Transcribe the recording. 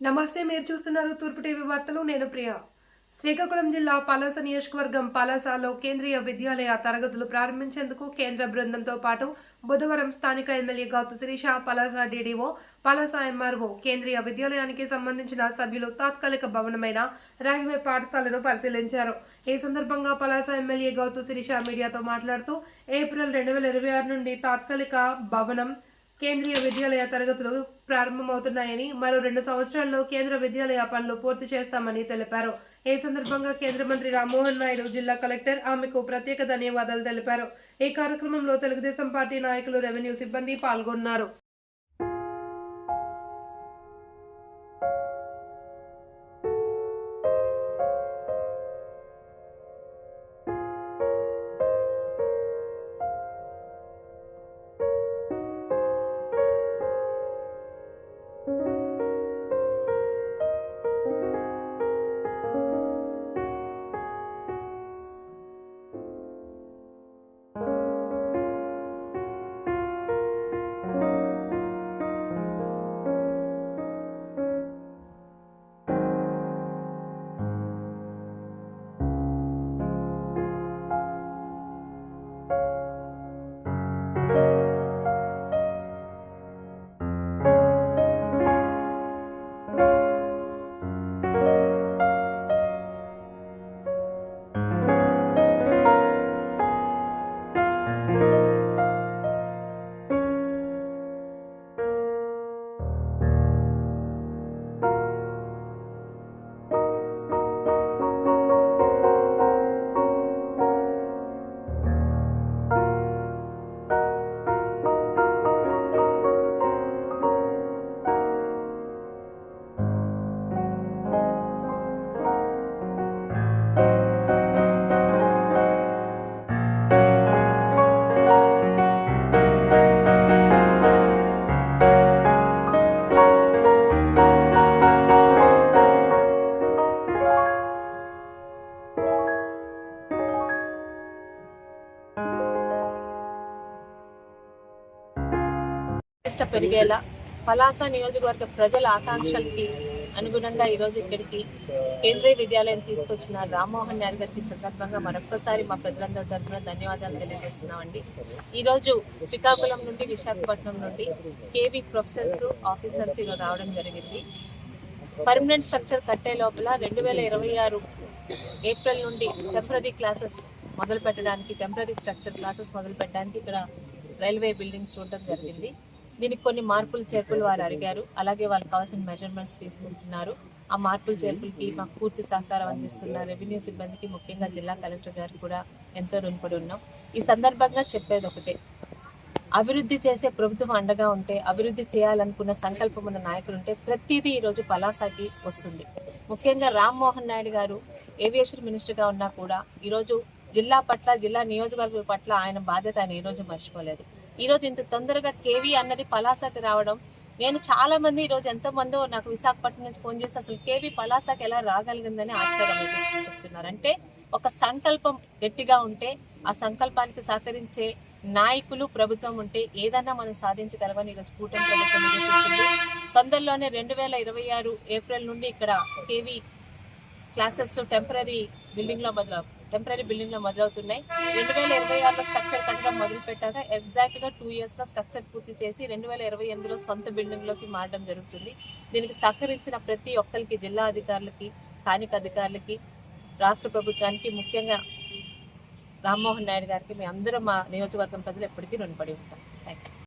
నమస్తే మీరు చూస్తున్నారు తూర్పు టీవీ వార్తలు. నేను ప్రియ. శ్రీకాకుళం జిల్లా పలాస నియోజకవర్గం పలాసలో కేంద్రీయ విద్యాలయ తరగతులు ప్రారంభించేందుకు కేంద్ర బృందంతో పాటు బుధవారం స్థానిక MLA Gouthu Sirisha Palasa DDO Palasa MRO కేంద్రీయ విద్యాలయానికి సంబంధించిన సభ్యులు తాత్కాలిక భవనమైన రైల్వే పాఠశాలను పరిశీలించారు. ఈ సందర్భంగా పలాస ఎమ్మెల్యే గౌతు శిరీష మీడియాతో మాట్లాడుతూ ఏప్రిల్ రెండు వేల ఇరవై ఆరు నుండి తాత్కాలిక భవనం కేంద్రీయ విద్యాలయ తరగతులు ప్రారంభమవుతున్నాయని మరో రెండు సంవత్సరాల్లో కేంద్ర విద్యాలయ పనులు పూర్తి చేస్తామని తెలిపారు. ఈ సందర్భంగా కేంద్ర మంత్రి రామ్మోహన్ నాయుడు జిల్లా కలెక్టర్ ఆమెకు ప్రత్యేక ధన్యవాదాలు తెలిపారు. ఈ కార్యక్రమంలో తెలుగుదేశం పార్టీ నాయకులు రెవెన్యూ సిబ్బంది పాల్గొన్నారు. ప్రతిష్ట పెరిగేలా పలాస నియోజకవర్గ ప్రజల ఆకాంక్షలకి అనుగుణంగా ఈరోజు ఇక్కడికి కేంద్రీయ విద్యాలయం తీసుకొచ్చిన రామ్మోహన్ నాయుడు గారికి సందర్భంగా మరొకసారి మా ప్రజలందరి తరఫున ధన్యవాదాలు తెలియజేస్తున్నామండి. ఈరోజు శ్రీకాకుళం నుండి విశాఖపట్నం నుండి కేవీ ప్రొఫెసర్స్ ఆఫీసర్స్ ఈరోజు రావడం జరిగింది. పర్మనెంట్ స్ట్రక్చర్ కట్టే లోపల రెండు వేల ఇరవై ఆరు ఏప్రిల్ నుండి టెంపరీ క్లాసెస్ మొదలు పెట్టడానికి టెంపరీ స్ట్రక్చర్ క్లాసెస్ మొదలు పెట్టడానికి ఇక్కడ రైల్వే బిల్డింగ్ చూడడం జరిగింది. దీనికి కొన్ని మార్పులు చేర్పులు వారు అడిగారు. అలాగే వాళ్ళకి కావాల్సిన మెజర్మెంట్స్ తీసుకుంటున్నారు. ఆ మార్పులు చేర్పులకి మాకు పూర్తి సహకారం అందిస్తున్న రెవెన్యూ సిబ్బందికి ముఖ్యంగా జిల్లా కలెక్టర్ గారు కూడా ఎంతో రుణపడి ఉన్నాం. ఈ సందర్భంగా చెప్పేది ఒకటే. అభివృద్ధి చేసే ప్రభుత్వం అండగా ఉంటే అభివృద్ధి చేయాలనుకున్న సంకల్పం ఉన్న నాయకులు ఉంటే ప్రతిదీ ఈరోజు పలాసాకి వస్తుంది. ముఖ్యంగా రామ్మోహన్ నాయుడు గారు ఏవియేషన్ మినిస్టర్గా ఉన్నా కూడా ఈరోజు జిల్లా పట్ల జిల్లా నియోజకవర్గం పట్ల ఆయన బాధ్యత ఆయన ఈరోజు మర్చిపోలేదు. ఈరోజు ఇంత తొందరగా కేవీ అన్నది పలాసాకి రావడం. నేను చాలా మంది ఈ రోజు నాకు విశాఖపట్నం నుంచి ఫోన్ చేసి అసలు కేవీ పలాసాకి ఎలా రాగలిగిందని ఆశ్చర్యం చెప్తున్నారంటే చెప్తున్నారు. అంటే ఒక సంకల్పం గట్టిగా ఉంటే ఆ సంకల్పానికి సహకరించే నాయకులు ప్రభుత్వం ఉంటే ఏదన్నా మనం సాధించగలమని ఈరోజు కూటమి ప్రభుత్వం తొందరలోనే రెండు వేల ఇరవై ఆరు ఏప్రిల్ నుండి ఇక్కడ కేవీ క్లాసెస్ టెంపరీ బిల్డింగ్లో మొదలవు టెంపరీ బిల్డింగ్లో మొదలవుతున్నాయి. రెండు వేల ఇరవై ఆరులో స్ట్రక్చర్ కట్టడం మొదలు పెట్టాక ఎగ్జాక్ట్గా టూ ఇయర్స్లో స్ట్రక్చర్ పూర్తి చేసి రెండు వేల ఇరవై ఎనిమిదిలో సొంత బిల్డింగ్లోకి మారడం జరుగుతుంది. దీనికి సహకరించిన ప్రతి ఒక్కరికి జిల్లా అధికారులకి స్థానిక అధికారులకి రాష్ట్ర ప్రభుత్వానికి ముఖ్యంగా రామ్మోహన్ నాయుడు గారికి మీ అందరూ మా నియోజకవర్గం ప్రజలు ఎప్పటికీ రుణపడి ఉంటాం